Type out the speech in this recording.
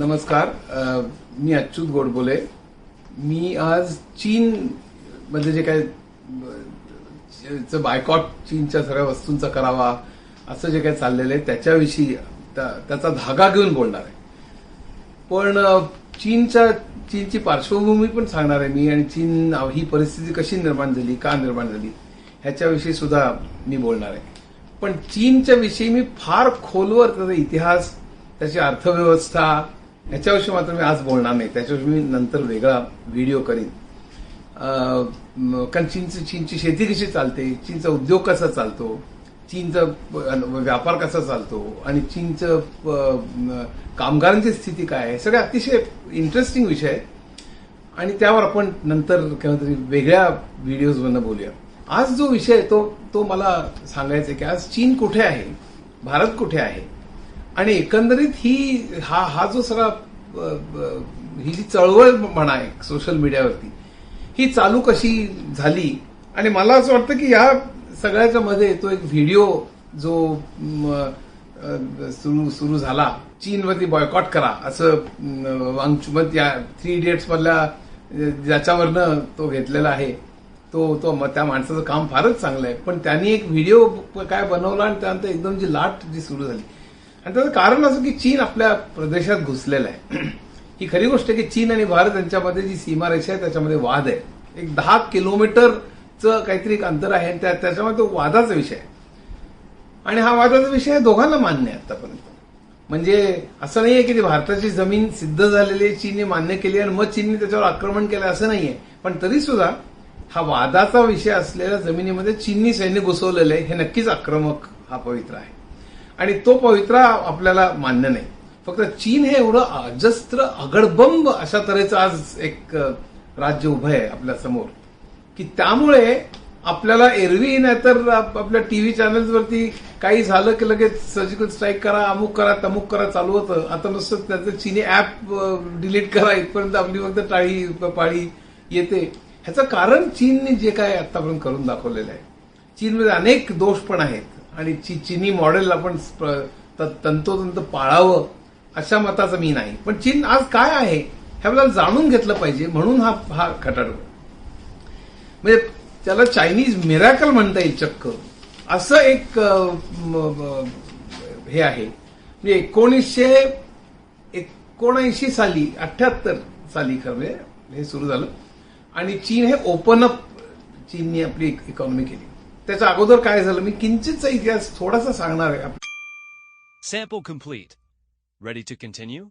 नमस्कार. मी अच्युत गोडबोले. मी आज चीन मध्ये जे काय बायकॉट चीनच्या सगळ्या वस्तूंचा करावा असं जे काही चाललेलं आहे त्याच्याविषयी त्या- त्याचा धागा घेऊन बोलणार आहे. पण चीनच्या चीनची पार्श्वभूमी पण सांगणार आहे मी आणि चीन ही परिस्थिती कशी निर्माण झाली का निर्माण झाली ह्याच्याविषयी सुद्धा मी बोलणार आहे. पण चीनच्या विषयी मी फार खोलवर त्याचा इतिहास त्याची अर्थव्यवस्था याच्याविषयी मात्र मी आज बोलणार नाही. त्याच्याविषयी मी नंतर वेगळा व्हिडिओ करीन. कारण चीनची चीनची शेती कशी चालते? चीनचा उद्योग कसा चालतो? चीनचा व्यापार कसा चालतो? आणि चीनचं कामगारांची स्थिती काय आहे? सगळे अतिशय इंटरेस्टिंग विषय आहेत आणि त्यावर आपण नंतर केव्हा तरी वेगळ्या व्हिडिओजमधनं बोलूया. आज जो विषय आहे तो तो मला सांगायचा आहे की आज चीन कुठे आहे? भारत कुठे आहे? आणि एकंदरीत ही हा हा जो सगळा ही जी चळवळ म्हणा आहे सोशल मीडियावरती ही चालू कशी झाली? आणि मला असं वाटतं की या सगळ्याच्या मध्ये तो एक व्हिडिओ जो सुरू सुरू झाला चीनवरती बॉयकॉट करा असं वांगचुमत या थ्री इडियट्स मधल्या ज्याच्यावरनं तो घेतलेला आहे तो तो त्या माणसाचं काम फारच चांगलं आहे. पण त्यांनी एक व्हिडिओ काय बनवला आणि त्यानंतर एकदम जी लाट जी सुरू झाली आणि त्याचं कारण असं की चीन आपल्या प्रदेशात घुसलेला आहे. ही खरी गोष्ट आहे की चीन आणि भारत यांच्यामध्ये जी सीमारेषा आहे त्याच्यामध्ये वाद आहे. एक दहा किलोमीटरचं काहीतरी एक अंतर आहे त्या- त्याच्यामध्ये तो वादाचा विषय आहे. आणि हा वादाचा विषय दोघांना मान्य आहे आतापर्यंत. म्हणजे असं नाहीये की ती भारताची जमीन सिद्ध झालेली आहे चीनने मान्य केली आणि मग चीनने त्याच्यावर आक्रमण केलं असं नाहीये. पण तरी सुद्धा हा वादाचा विषय असलेल्या जमिनीमध्ये चीननी सैन्य घुसवलेलं आहे हे नक्कीच आक्रमक हा पवित्र आहे. आणि तो पवित्रा आपल्याला मान्य नाही. फक्त चीन हे एवढं अजस्त्र अगडबंब अशा तऱ्हेचं आज एक राज्य उभं आहे आपल्यासमोर. की त्यामुळे आपल्याला एरवी नाहीतर तर आपल्या टीव्ही चॅनल्सवरती काही झालं की लगेच सर्जिकल स्ट्राईक करा अमुक करा तमुक करा चालू होतं. आता नुसतं त्याचं चीनी ऍप डिलीट करा इथपर्यंत आपली फक्त टाळी पाळी येते. ह्याचं कारण चीनने जे काय आतापर्यंत करून दाखवलेलं आहे. चीनमध्ये अनेक दोष पण आहेत. आणि ची- चिनी मॉडेल आपण तंतोतंत पाळावं अशा मताचं मी नाही. पण चीन आज काय आहे हे आपल्याला जाणून घेतलं पाहिजे म्हणून हा हा खटाटो म्हणजे त्याला चायनीज मिरॅकल म्हणता येईल चक्क. असं एक हे आहे. म्हणजे एकोणीसशे एकोणऐंशी साली अठ्याहत्तर साली खरं म्हणजे हे सुरू झालं. आणि चीन हे ओपन अप चीननी आपली इकॉनॉमी केली. त्याच्या अगोदर काय झालं? मी किंचितचा इतिहास थोडासा सांगणार आहे. Sample complete ready to continue